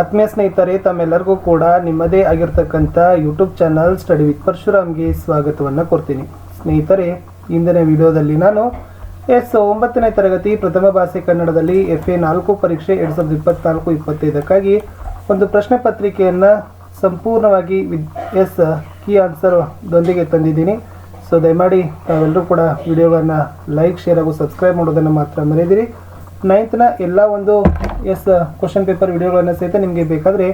ಆತ್ಮೀಯ ಸ್ನೇಹಿತರೆ, ತಮ್ಮೆಲ್ಲರಿಗೂ ಕೂಡ ನಿಮ್ಮದೇ ಆಗಿರ್ತಕ್ಕಂಥ ಯೂಟ್ಯೂಬ್ ಚಾನಲ್ ಸ್ಟಡಿ ವಿತ್ ಪರಶುರಾಮ್ಗೆ ಸ್ವಾಗತವನ್ನು ಕೊಡ್ತೀನಿ. ಸ್ನೇಹಿತರೆ, ಇಂದಿನ ವಿಡಿಯೋದಲ್ಲಿ ನಾನು ಎಸ್ ಒಂಬತ್ತನೇ ತರಗತಿ ಪ್ರಥಮ ಭಾಷೆ ಕನ್ನಡದಲ್ಲಿ ಎಫ್ ಎ ನಾಲ್ಕು ಪರೀಕ್ಷೆ ಎರಡು ಸಾವಿರದ ಇಪ್ಪತ್ತ್ನಾಲ್ಕು ಇಪ್ಪತ್ತೈದಕ್ಕಾಗಿ ಒಂದು ಪ್ರಶ್ನೆ ಪತ್ರಿಕೆಯನ್ನು ಸಂಪೂರ್ಣವಾಗಿ ವಿದ್ ಎಸ್ ಕೀ ಆನ್ಸರ್ದೊಂದಿಗೆ ತಂದಿದ್ದೀನಿ. ಸೊ, ದಯಮಾಡಿ ತಾವೆಲ್ಲರೂ ಕೂಡ ವಿಡಿಯೋಗಳನ್ನು ಲೈಕ್, ಶೇರ್ ಹಾಗೂ ಸಬ್ಸ್ಕ್ರೈಬ್ ಮಾಡೋದನ್ನು ಮಾತ್ರ ಮರೆಯದಿರಿ. ನೈನ್ತ್ನ ಎಲ್ಲ ಒಂದು ಎಸ್ ಕ್ವಶನ್ ಪೇಪರ್ ವಿಡಿಯೋಗಳನ್ನು ಸಹಿತ ನಿಮಗೆ ಬೇಕಾದರೆ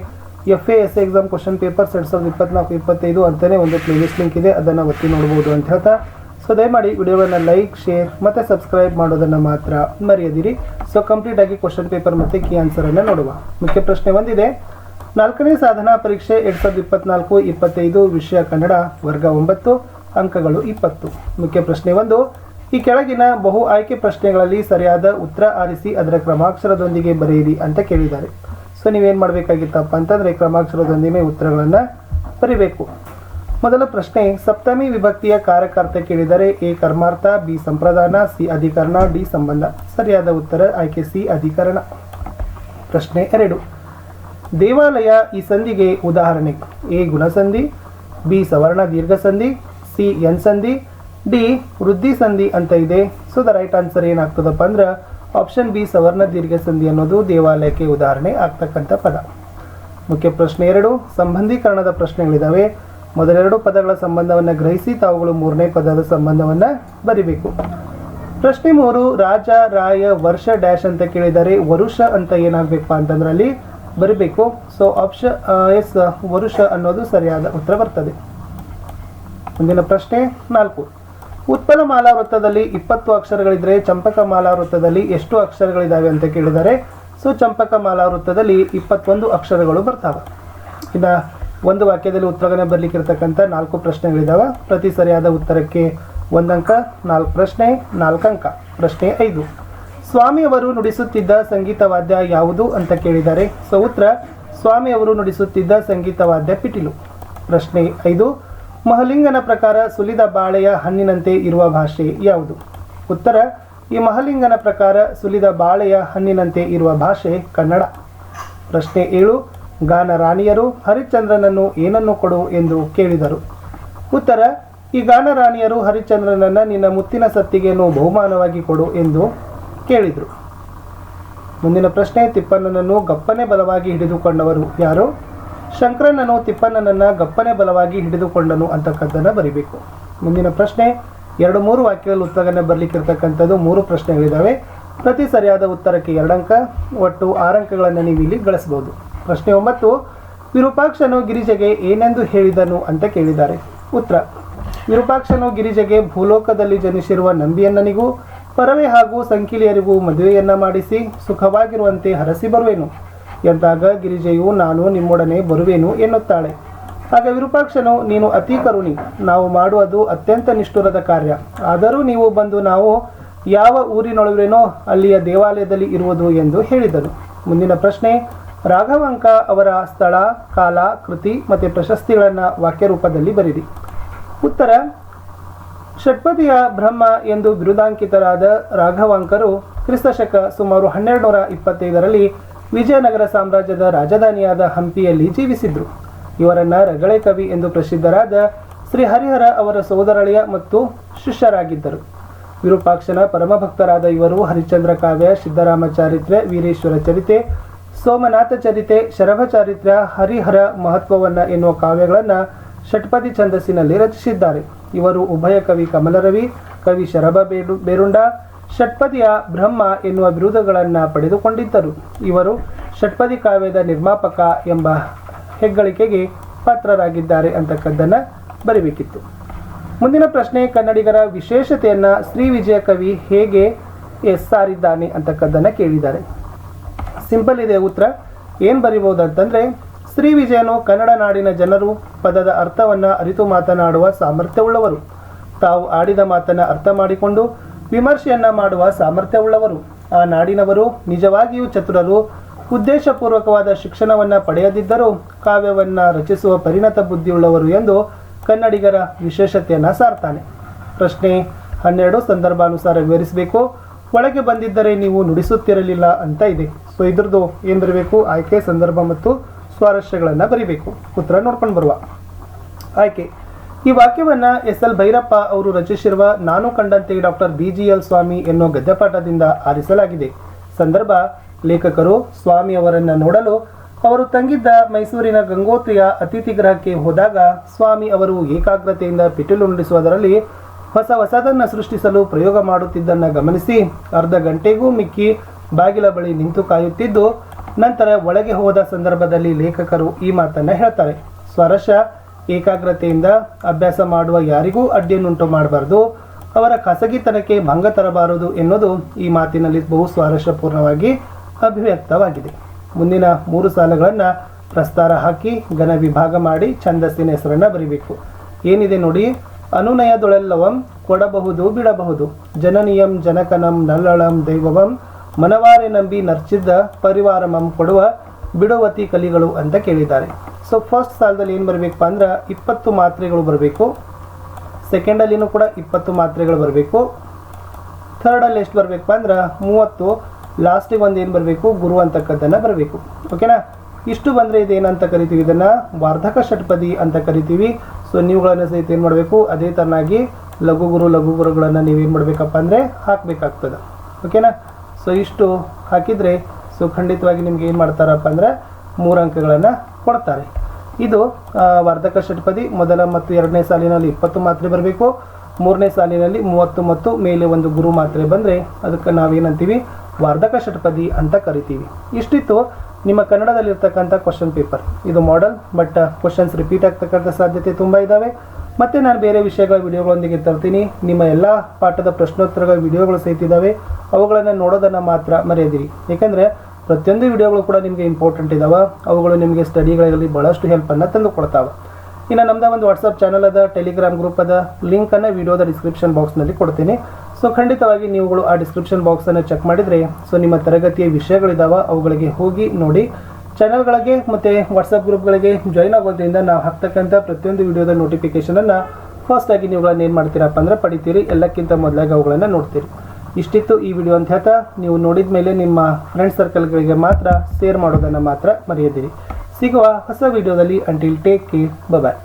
F A S exam question papers ಎರಡು ಸಾವಿರದ ಇಪ್ಪತ್ನಾಲ್ಕು, ಇಪ್ಪತ್ತೈದು ಅಂತಲೇ ಒಂದು ಪ್ಲೇಲಿಸ್ಟ್ ಲಿಂಕ್ ಇದೆ, ಅದನ್ನು ಒತ್ತಿ ನೋಡ್ಬೋದು ಅಂತ ಹೇಳ್ತಾ. ಸೊ ದಯಮಾಡಿ ವಿಡಿಯೋವನ್ನು ಲೈಕ್ ಶೇರ್ ಮತ್ತು ಸಬ್ಸ್ಕ್ರೈಬ್ ಮಾಡೋದನ್ನು ಮಾತ್ರ ಮರೆಯದಿರಿ. ಸೊ ಕಂಪ್ಲೀಟ್ ಆಗಿ ಕ್ವಶನ್ ಪೇಪರ್ ಮತ್ತು ಕೀ ಆನ್ಸರನ್ನು ನೋಡುವ. ಮುಖ್ಯ ಪ್ರಶ್ನೆ ಒಂದಿದೆ. ನಾಲ್ಕನೇ ಸಾಧನಾ ಪರೀಕ್ಷೆ ಎರಡು ಸಾವಿರದ ಇಪ್ಪತ್ನಾಲ್ಕು, ಇಪ್ಪತ್ತೈದು, ವಿಷಯ ಕನ್ನಡ, ವರ್ಗ ಒಂಬತ್ತು, ಅಂಕಗಳು ಇಪ್ಪತ್ತು. ಮುಖ್ಯ ಪ್ರಶ್ನೆ ಒಂದು. ಈ ಕೆಳಗಿನ ಬಹು ಆಯ್ಕೆ ಪ್ರಶ್ನೆಗಳಲ್ಲಿ ಸರಿಯಾದ ಉತ್ತರ ಆರಿಸಿ ಅದರ ಕ್ರಮಾಕ್ಷರದೊಂದಿಗೆ ಬರೆಯಿರಿ ಅಂತ ಕೇಳಿದ್ದಾರೆ. ಸೊ, ನೀವೇನು ಮಾಡಬೇಕಾಗಿತ್ತಪ್ಪ ಅಂತಂದರೆ ಕ್ರಮಾಕ್ಷರದೊಂದಿಗೆ ಉತ್ತರಗಳನ್ನು ಬರೀಬೇಕು. ಮೊದಲ ಪ್ರಶ್ನೆ, ಸಪ್ತಮಿ ವಿಭಕ್ತಿಯ ಕಾರಕಾರ್ಥ ಕೇಳಿದರೆ ಎ ಕರ್ಮಾರ್ಥ, ಬಿ ಸಂಪ್ರದಾನ, ಸಿ ಅಧಿಕರಣ, ಡಿ ಸಂಬಂಧ. ಸರಿಯಾದ ಉತ್ತರ ಆಯ್ಕೆ ಸಿ ಅಧಿಕರಣ. ಪ್ರಶ್ನೆ ಎರಡು, ದೇವಾಲಯ ಈ ಸಂಧಿಗೆ ಉದಾಹರಣೆ. ಎ ಗುಣಸಂಧಿ, ಬಿ ಸವರ್ಣ ದೀರ್ಘ ಸಂಧಿ ಸಿ ಎನ್ ಸಂಧಿ ಡಿ, ವೃದ್ಧಿ ಸಂಧಿ ಅಂತ ಇದೆ. ಸೊ ದ ರೈಟ್ ಆನ್ಸರ್ ಏನಾಗ್ತದಪ್ಪ ಅಂದ್ರೆ ಆಪ್ಷನ್ ಬಿ ಸವರ್ಣ ದೀರ್ಘ ಸಂಧಿ ಅನ್ನೋದು ದೇವಾಲಯಕ್ಕೆ ಉದಾಹರಣೆ ಆಗ್ತಕ್ಕಂಥ ಪದ. ಮುಖ್ಯ ಪ್ರಶ್ನೆ ಎರಡು, ಸಂಬಂಧೀಕರಣದ ಪ್ರಶ್ನೆಗಳಿದ್ದಾವೆ ಮೊದಲೆರಡು ಪದಗಳ ಸಂಬಂಧವನ್ನು ಗ್ರಹಿಸಿ, ತಾವುಗಳು ಮೂರನೇ ಪದದ ಸಂಬಂಧವನ್ನು ಬರಿಬೇಕು. ಪ್ರಶ್ನೆ ಮೂರು, ರಾಜ, ರಾಯ, ವರ್ಷ, ಡ್ಯಾಶ್ ಅಂತ ಕೇಳಿದರೆ ವರುಷ ಅಂತ ಏನಾಗಬೇಕಪ್ಪ ಅಂತಂದ್ರೆ ಅಲ್ಲಿ ಬರಿಬೇಕು. ಸೊ ಆಪ್ಷನ್ ಎಸ್, ವರುಷ ಅನ್ನೋದು ಸರಿಯಾದ ಉತ್ತರ ಬರ್ತದೆ. ಮುಂದಿನ ಪ್ರಶ್ನೆ ನಾಲ್ಕು. ಉತ್ಪಲ ಮಾಲಾ ವೃತ್ತದಲ್ಲಿ ಇಪ್ಪತ್ತು ಅಕ್ಷರಗಳಿದ್ರೆ ಚಂಪಕ ಮಾಲಾ ವೃತ್ತದಲ್ಲಿ ಎಷ್ಟು ಅಕ್ಷರಗಳಿದಾವೆ ಅಂತ ಕೇಳಿದರೆ ಸೊ, ಚಂಪಕ ಮಾಲಾ ವೃತ್ತದಲ್ಲಿ ಇಪ್ಪತ್ತೊಂದು ಅಕ್ಷರಗಳು ಬರ್ತಾವೆ. ಇನ್ನು ಒಂದು ವಾಕ್ಯದಲ್ಲಿ ಉತ್ತರಗಳನ್ನ ಬರಲಿಕ್ಕಿರ್ತಕ್ಕಂಥ ನಾಲ್ಕು ಪ್ರಶ್ನೆಗಳಿದ್ದಾವೆ ಪ್ರತಿ ಸರಿಯಾದ ಉತ್ತರಕ್ಕೆ ಒಂದಂಕ, ನಾಲ್ಕು ಪ್ರಶ್ನೆ ನಾಲ್ಕು ಅಂಕ ಪ್ರಶ್ನೆ ಐದು. ಸ್ವಾಮಿಯವರು ನುಡಿಸುತ್ತಿದ್ದ ಸಂಗೀತ ವಾದ್ಯ ಯಾವುದು ಅಂತ ಕೇಳಿದ್ದಾರೆ ಸೊ ಉತ್ತರ, ಸ್ವಾಮಿಯವರು ನುಡಿಸುತ್ತಿದ್ದ ಸಂಗೀತ ವಾದ್ಯ ಪಿಟೀಲು. ಪ್ರಶ್ನೆ ಐದು ಮಹಲಿಂಗನ ಪ್ರಕಾರ ಸುಲಿದ ಬಾಳೆಯ ಹಣ್ಣಿನಂತೆ ಇರುವ ಭಾಷೆ ಯಾವುದು? ಉತ್ತರ, ಈ ಮಹಲಿಂಗನ ಪ್ರಕಾರ ಸುಲಿದ ಬಾಳೆಯ ಹಣ್ಣಿನಂತೆ ಇರುವ ಭಾಷೆ ಕನ್ನಡ. ಪ್ರಶ್ನೆ ಏಳು, ಗಾನ ರಾಣಿಯರು ಹರಿಶ್ಚಂದ್ರನನ್ನು ಏನನ್ನು ಕೊಡು ಎಂದು ಕೇಳಿದರು? ಉತ್ತರ, ಈ ಗಾನ ರಾಣಿಯರು ಹರಿಶ್ಚಂದ್ರನನ್ನು ನಿನ್ನ ಮುತ್ತಿನ ಸತ್ತಿಗೆಯನ್ನು ಬಹುಮಾನವಾಗಿ ಕೊಡು ಎಂದು ಕೇಳಿದರು. ಮುಂದಿನ ಪ್ರಶ್ನೆ, ತಿಪ್ಪಣ್ಣನನ್ನು ಗಪ್ಪನೆ ಬಲವಾಗಿ ಹಿಡಿದುಕೊಂಡವರು ಯಾರು? ಶಂಕರನನ್ನು ತಿಪ್ಪಣ್ಣನನ್ನು ಗಪ್ಪನೆ ಬಲವಾಗಿ ಹಿಡಿದುಕೊಂಡನು ಅಂತಕ್ಕಂಥದ್ದನ್ನು ಬರೀಬೇಕು. ಮುಂದಿನ ಪ್ರಶ್ನೆ, ಎರಡು ಮೂರು ವಾಕ್ಯಗಳ ಉತ್ತರವನ್ನು ಬರಲಿಕ್ಕಿರ್ತಕ್ಕಂಥದ್ದು ಮೂರು ಪ್ರಶ್ನೆಗಳಿದ್ದಾವೆ ಪ್ರತಿ ಸರಿಯಾದ ಉತ್ತರಕ್ಕೆ ಎರಡಂಕ, ಒಟ್ಟು ಆರಂಕಗಳನ್ನು ನೀವು ಇಲ್ಲಿ ಗಳಿಸಬಹುದು. ಪ್ರಶ್ನೆ ಒಂಬತ್ತು, ವಿರೂಪಾಕ್ಷನು ಗಿರಿಜೆಗೆ ಏನೆಂದು ಹೇಳಿದನು ಅಂತ ಕೇಳಿದ್ದಾರೆ. ಉತ್ತರ, ವಿರೂಪಾಕ್ಷನು ಗಿರಿಜೆಗೆ ಭೂಲೋಕದಲ್ಲಿ ಜನಿಸಿರುವ ನಂಬಿಯನ್ನನಿಗೂ ಪರವೆ ಹಾಗೂ ಸಂಕಿಲಿಯರಿಗೂ ಮದುವೆಯನ್ನ ಮಾಡಿಸಿ ಸುಖವಾಗಿರುವಂತೆ ಹರಸಿ ಬರುವೆನು. ಎಂದಾಗ ಗಿರಿಜೆಯು, ನಾನು ನಿಮ್ಮೊಡನೆ ಬರುವೆನು ಎನ್ನುತ್ತಾಳೆ. ಆಗ ವಿರೂಪಾಕ್ಷನು, ನೀನು ಅತಿ ಕರುಣಿ, ನಾವು ಮಾಡುವುದು ಅತ್ಯಂತ ನಿಷ್ಠುರದ ಕಾರ್ಯ. ಆದರೂ ನೀವು ಬಂದು ನಾವು ಯಾವ ಊರಿನೊಳವೇನೋ ಅಲ್ಲಿಯ ದೇವಾಲಯದಲ್ಲಿ ಇರುವುದು ಎಂದು ಹೇಳಿದರು. ಮುಂದಿನ ಪ್ರಶ್ನೆ, ರಾಘವಾಂಕ ಅವರ ಸ್ಥಳ, ಕಾಲ, ಕೃತಿ ಮತ್ತು ಪ್ರಶಸ್ತಿಗಳನ್ನು ವಾಕ್ಯ ರೂಪದಲ್ಲಿ ಬರೀರಿ ಉತ್ತರ, ಷಟ್ಪದಿಯ ಬ್ರಹ್ಮ ಎಂದು ಬಿರುದಾಂಕಿತರಾದ ರಾಘವಾಂಕರು ಕ್ರಿಸ್ತಶಕ ಸುಮಾರು ಹನ್ನೆರಡು ನೂರ ಇಪ್ಪತ್ತೈದರಲ್ಲಿ ವಿಜಯನಗರ ಸಾಮ್ರಾಜ್ಯದ ರಾಜಧಾನಿಯಾದ ಹಂಪಿಯಲ್ಲಿ ಜೀವಿಸಿದ್ರು. ಇವರನ್ನ ರಗಳೆ ಕವಿ ಎಂದು ಪ್ರಸಿದ್ಧರಾದ ಶ್ರೀ ಹರಿಹರ ಅವರ ಸೋದರಳಿಯ ಮತ್ತು ಶಿಷ್ಯರಾಗಿದ್ದರು. ವಿರೂಪಾಕ್ಷನ ಪರಮಭಕ್ತರಾದ ಇವರು ಹರಿಶ್ಚಂದ್ರ ಕಾವ್ಯ ಸಿದ್ದರಾಮ ಚಾರಿತ್ರ್ಯ ವೀರೇಶ್ವರ ಚರಿತೆ, ಸೋಮನಾಥ ಚರಿತೆ, ಶರಭ ಚಾರಿತ್ರ್ಯ, ಹರಿಹರ ಮಹತ್ವವನ್ನ ಎನ್ನುವ ಕಾವ್ಯಗಳನ್ನು ಷಟ್ಪದಿ ಛಂದಸ್ಸಿನಲ್ಲಿ ರಚಿಸಿದ್ದಾರೆ. ಇವರು ಉಭಯ ಕವಿ ಕಮಲರವಿ, ಕವಿ ಶರಭ ಬೇರು ಬೇರುಂಡ ಷಟ್ಪದಿಯ ಬ್ರಹ್ಮ ಎನ್ನುವ ಬಿರುದುಗಳನ್ನು ಪಡೆದುಕೊಂಡಿದ್ದರು. ಇವರು ಷಟ್ಪದಿ ಕಾವ್ಯದ ನಿರ್ಮಾಪಕ ಎಂಬ ಹೆಗ್ಗಳಿಕೆಗೆ ಪಾತ್ರರಾಗಿದ್ದಾರೆ ಅಂತಕ್ಕದ್ದನ್ನು ಬರಿಬೇಕಿತ್ತು. ಮುಂದಿನ ಪ್ರಶ್ನೆ, ಕನ್ನಡಿಗರ ವಿಶೇಷತೆಯನ್ನು ಶ್ರೀ ವಿಜಯ ಕವಿ ಹೇಗೆ ಎಸ್ ಸಾರಿದ್ದಾನೆ ಅಂತಕ್ಕದ್ದನ್ನು ಕೇಳಿದ್ದಾರೆ. ಸಿಂಪಲ್ ಇದೆ ಉತ್ತರ. ಏನು ಬರಿಬೋದು ಅಂತಂದರೆ ಶ್ರೀ ವಿಜಯನು ಕನ್ನಡ ನಾಡಿನ ಜನರು ಪದದ ಅರ್ಥವನ್ನು ಅರಿತು ಮಾತನಾಡುವ ಸಾಮರ್ಥ್ಯವುಳ್ಳವರು. ತಾವು ಆಡಿದ ಮಾತನ್ನು ಅರ್ಥ ಮಾಡಿಕೊಂಡು ವಿಮರ್ಶೆಯನ್ನ ಮಾಡುವ ಸಾಮರ್ಥ್ಯವುಳ್ಳವರು. ಆ ನಾಡಿನವರು, ನಿಜವಾಗಿಯೂ ಚತುರರು, ಉದ್ದೇಶಪೂರ್ವಕವಾದ ಶಿಕ್ಷಣವನ್ನು ಪಡೆಯದಿದ್ದರೂ ಕಾವ್ಯವನ್ನು ರಚಿಸುವ ಪರಿಣತ ಬುದ್ಧಿಯುಳ್ಳವರು ಎಂದು ಕನ್ನಡಿಗರ ವಿಶೇಷತೆಯನ್ನು ಸಾರ್ತಾನೆ. ಪ್ರಶ್ನೆ ಹನ್ನೆರಡು ಸಂದರ್ಭಾನುಸಾರ ವಿವರಿಸಬೇಕು. ಒಳಗೆ ಬಂದಿದ್ದರೆ ನೀವು ನುಡಿಸುತ್ತಿರಲಿಲ್ಲ ಅಂತ ಇದೆ. ಸೊ, ಇದ್ರದ್ದು ಏನು ಬರಬೇಕು? ಆಯ್ಕೆ, ಸಂದರ್ಭ ಮತ್ತು ಸ್ವಾರಸ್ಯಗಳನ್ನು ಬರಿಬೇಕು. ಉತ್ತರ ನೋಡ್ಕೊಂಡು ಬರುವ. ಆಯ್ಕೆ. ಈ ವಾಕ್ಯವನ್ನ ಎಸ್ ಎಲ್ ಭೈರಪ್ಪ ಅವರು ರಚಿಸಿರುವ ನಾನು ಕಂಡಂತೆ doctor B G L Swamy ಎನ್ನುವ ಗದ್ಯಪಾಠದಿಂದ ಆರಿಸಲಾಗಿದೆ. ಸಂದರ್ಭ, ಲೇಖಕರು ಸ್ವಾಮಿ ಅವರನ್ನು ನೋಡಲು ಅವರು ತಂಗಿದ್ದ ಮೈಸೂರಿನ ಗಂಗೋತ್ರಿಯ ಅತಿಥಿ ಗೃಹಕ್ಕೆ ಹೋದಾಗ ಸ್ವಾಮಿ ಅವರು ಏಕಾಗ್ರತೆಯಿಂದ ಪಿಟಿಲು ನುಡಿಸುವುದರಲ್ಲಿ ಹೊಸ ಹೊಸದನ್ನು ಸೃಷ್ಟಿಸಲು ಪ್ರಯೋಗ ಮಾಡುತ್ತಿದ್ದನ್ನು ಗಮನಿಸಿ ಅರ್ಧ ಗಂಟೆಗೂ ಮಿಕ್ಕಿ ಬಾಗಿಲ ಬಳಿ ನಿಂತು ಕಾಯುತ್ತಿದ್ದು, ನಂತರ ಒಳಗೆ ಹೋದ ಸಂದರ್ಭದಲ್ಲಿ ಲೇಖಕರು ಈ ಮಾತನ್ನ ಹೇಳ್ತಾರೆ. ಸ್ವರಶ ಏಕಾಗ್ರತೆಯಿಂದ ಅಭ್ಯಾಸ ಮಾಡುವ ಯಾರಿಗೂ ಅಡ್ಡಿಯನ್ನುಂಟು ಮಾಡಬಾರದು. ಅವರ ಖಾಸಗಿತನಕ್ಕೆ ಭಂಗ ತರಬಾರದು ಎನ್ನುವುದು ಈ ಮಾತಿನಲ್ಲಿ ಬಹು ಸ್ವಾರಸ್ಯಪೂರ್ಣವಾಗಿ ಅಭಿವ್ಯಕ್ತವಾಗಿದೆ. ಮುಂದಿನ ಮೂರು ಸಾಲಗಳನ್ನು ಪ್ರಸ್ತಾರ ಹಾಕಿ ಘನ ವಿಭಾಗ ಮಾಡಿ ಛಂದಸ್ಸಿನ ಹೆಸರನ್ನು ಬರೀಬೇಕು. ಏನಿದೆ ನೋಡಿ, ಅನುನಯದೊಳೆಲ್ಲವಂ ಕೊಡಬಹುದು ಬಿಡಬಹುದು. ಜನನಿಯಂ ಜನಕನಂ ನಲ್ಲಳಂ ದೈವವಂ ಮನವಾರೆ ನಂಬಿ ನರ್ಚಿದ್ದ ಪರಿವಾರಮಂ ಕೊಡುವ ಬಿಡುವತಿ ಕಲಿಗಳು ಅಂತ ಕೇಳಿದ್ದಾರೆ. ಸೊ ಫಸ್ಟ್ ಸಾಲದಲ್ಲಿ ಏನು ಬರಬೇಕಪ್ಪ ಅಂದ್ರೆ ಇಪ್ಪತ್ತು ಮಾತ್ರೆಗಳು ಬರಬೇಕು. ಸೆಕೆಂಡಲ್ಲಿನೂ ಕೂಡ ಇಪ್ಪತ್ತು ಮಾತ್ರೆಗಳು ಬರಬೇಕು. ಥರ್ಡಲ್ಲಿ ಎಷ್ಟು ಬರಬೇಕಪ್ಪ ಅಂದ್ರೆ ಮೂವತ್ತು. ಲಾಸ್ಟಿಗೆ ಒಂದು ಏನು ಬರಬೇಕು? ಗುರು ಅಂತಕ್ಕದ್ದನ್ನು ಬರಬೇಕು. ಓಕೆನಾ ಇಷ್ಟು ಬಂದರೆ ಇದೇನಂತ ಕರಿತೀವಿ? ಇದನ್ನು ವಾರ್ಧಕ ಷಟ್ಪದಿ ಅಂತ ಕರಿತೀವಿ. ಸೊ ನೀವುಗಳನ್ನು ಸಹಿತ ಏನು ಮಾಡಬೇಕು? ಅದೇ ಥರನಾಗಿ ಲಘು ಗುರು, ಲಘು ಗುರುಗಳನ್ನು ನೀವೇನು ಮಾಡಬೇಕಪ್ಪ ಅಂದರೆ ಹಾಕಬೇಕಾಗ್ತದೆ. ಓಕೆನಾ ಸೊ ಇಷ್ಟು ಹಾಕಿದರೆ ಸೊ ಖಂಡಿತವಾಗಿ ನಿಮ್ಗೆ ಏನು ಮಾಡ್ತಾರಪ್ಪ ಅಂದರೆ ಮೂರು ಅಂಕಗಳನ್ನು ಕೊಡ್ತಾರೆ. ಇದು ವರ್ಧಕ ಷಟ್ಪದಿ ಮೊದಲ ಮತ್ತು ಎರಡನೇ ಸಾಲಿನಲ್ಲಿ ಇಪ್ಪತ್ತು ಮಾತ್ರೆ ಬರಬೇಕು. ಮೂರನೇ ಸಾಲಿನಲ್ಲಿ ಮೂವತ್ತು ಮತ್ತು ಮೇಲೆ ಒಂದು ಗುರು ಮಾತ್ರೆ ಬಂದರೆ ಅದಕ್ಕೆ ನಾವೇನಂತೀವಿ? ವಾರ್ಧಕ ಷಟ್ಪದಿ ಅಂತ ಕರಿತೀವಿ. ಇಷ್ಟಿತ್ತು ನಿಮ್ಮ ಕನ್ನಡದಲ್ಲಿರ್ತಕ್ಕಂಥ ಕ್ವಶನ್ ಪೇಪರ್ ಇದು ಮಾಡಲ್ ಬಟ್ ಕ್ವಶನ್ಸ್ ರಿಪೀಟ್ ಆಗ್ತಕ್ಕಂಥ ಸಾಧ್ಯತೆ ತುಂಬ ಇದ್ದಾವೆ ಮತ್ತು ನಾನು ಬೇರೆ ವಿಷಯಗಳ ವಿಡಿಯೋಗಳೊಂದಿಗೆ ತರ್ತೀನಿ. ನಿಮ್ಮ ಎಲ್ಲ ಪಾಠದ ಪ್ರಶ್ನೋತ್ತರಗಳ ವಿಡಿಯೋಗಳು ಸಹಿತ ಇದ್ದಾವೆ ಅವುಗಳನ್ನು ನೋಡೋದನ್ನು ಮಾತ್ರ ಮರೆಯದಿರಿ. ಏಕೆಂದರೆ ಪ್ರತಿಯೊಂದು ವಿಡಿಯೋಗಳು ಕೂಡ ನಿಮಗೆ ಇಂಪಾರ್ಟೆಂಟ್ ಇದಾವೆ. ಅವುಗಳು ನಿಮಗೆ ಸ್ಟಡಿಗಳಲ್ಲಿ ಭಾಳಷ್ಟು ಹೆಲ್ಪನ್ನು ತಂದು ಕೊಡ್ತಾವೆ ಇನ್ನು ನಮ್ಮದ ಒಂದು ವಾಟ್ಸಪ್ ಚಾನಲ್ ಅದ ಟೆಲಿಗ್ರಾಮ್ ಗ್ರೂಪ್ ಅದ. ಲಿಂಕನ್ನು ವಿಡಿಯೋದ ಡಿಸ್ಕ್ರಿಪ್ಷನ್ ಬಾಕ್ಸ್ನಲ್ಲಿ ಕೊಡ್ತೀನಿ. ಸೊ ಖಂಡಿತವಾಗಿ ನೀವುಗಳು ಆ ಡಿಸ್ಕ್ರಿಪ್ಷನ್ ಬಾಕ್ಸನ್ನು ಚೆಕ್ ಮಾಡಿದರೆ ಸೊ ನಿಮ್ಮ ತರಗತಿಯ ವಿಷಯಗಳಿದಾವೆ, ಅವುಗಳಿಗೆ ಹೋಗಿ ನೋಡಿ. ಚಾನಲ್ಗಳಿಗೆ ಮತ್ತು ವಾಟ್ಸಪ್ ಗ್ರೂಪ್ಗಳಿಗೆ ಜಾಯ್ನ್ ಆಗೋದ್ರಿಂದ ನಾವು ಹಾಕ್ತಕ್ಕಂಥ ಪ್ರತಿಯೊಂದು ವಿಡಿಯೋದ ನೋಟಿಫಿಕೇಷನನ್ನು ಫಸ್ಟ್ ಆಗಿ ನೀವುಗಳನ್ನ ಏನು ಮಾಡ್ತೀರಪ್ಪ ಅಂದ್ರೆ ಪಡಿತೀರಿ. ಎಲ್ಲಕ್ಕಿಂತ ಮೊದಲಾಗಿ ಅವುಗಳನ್ನು ನೋಡ್ತೀರಿ. ಇಷ್ಟಿತ್ತು ಈ ವಿಡಿಯೋ ಅಂತ ಹೇಳ್ತಾ, ನೀವು ನೋಡಿದ ಮೇಲೆ ನಿಮ್ಮ ಫ್ರೆಂಡ್ ಸರ್ಕಲ್ಗಳಿಗೆ ಮಾತ್ರ ಶೇರ್ ಮಾಡೋದನ್ನು ಮಾತ್ರ ಮರೆಯದಿರಿ. ಸಿಗುವ ಹೊಸ ವಿಡಿಯೋದಲ್ಲಿ ಅಂಟಿಲ್ ಟೇಕ್ ಕೇರ್ ಬಾಯ್